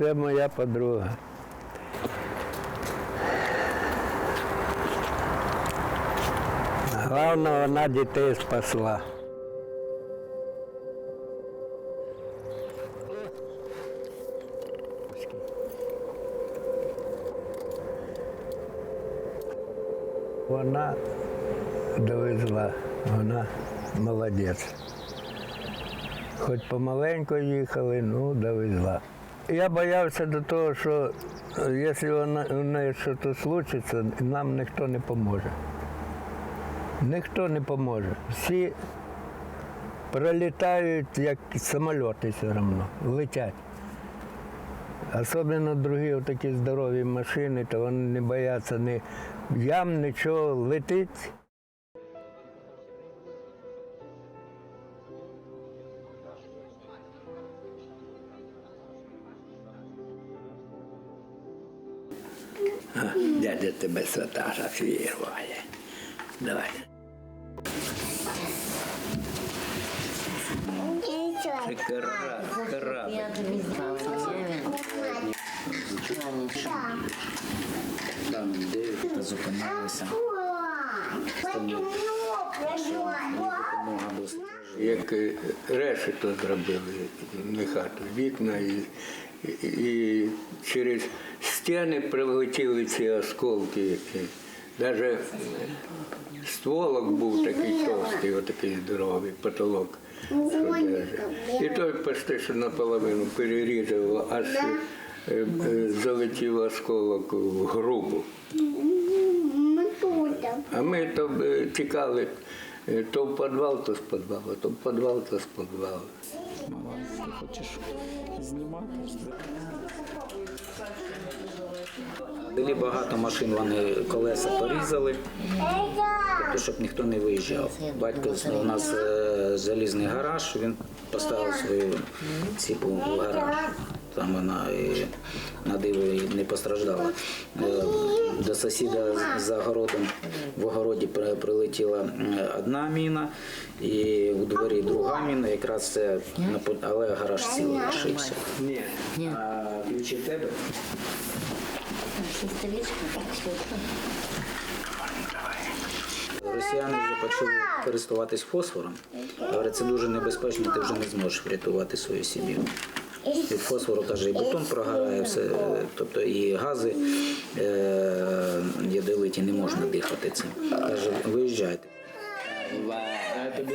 Це моя подруга. Головне, вона дітей спасла. Вона довезла, вона молодець. Хоч помаленьку їхали, ну довезла. Я боявся до того, що е, якщо у неї щось случиться, нам ніхто не поможе. Ніхто не поможе. Всі пролітають, як самоліти все одно, летять. Особливо другі такі здорові машини, то вони не бояться ні ям, нічого летить. Дядя тебе святаша фірває. Давай. Це кара, кара. Там де зупинилися. Як е, решето зробили на хату, вікна і, і, через стіни прилетіли ці осколки. Навіть стволок був такий товстий, отакий здоровий, потолок. І той почти що наполовину перерізав, аж е, е, залетів осколок в грубу. А ми то е, тікали е, то в підвал, то з підвалу, то в підвал, то з підвалу. Ти хочеш знімати? Були багато машин, вони колеса порізали, тобто, щоб ніхто не виїжджав. Батько у нас е, залізний гараж, він поставив свою ціпу в гараж. Там вона і на диво не постраждала. Сусіда за городом в огороді прилетіла одна міна, і у дворі друга міна. Якраз це на але гараж цілий лишився. Ні. А ключі в тебе? Росіяни вже почали користуватись фосфором. Говорять, це дуже небезпечно, ти вже не зможеш врятувати свою сім'ю. Від фосфору каже, і бетон прогорає, все, е, тобто і гази е, ядовиті не можна дихати цим. Каже, виїжджайте. тобі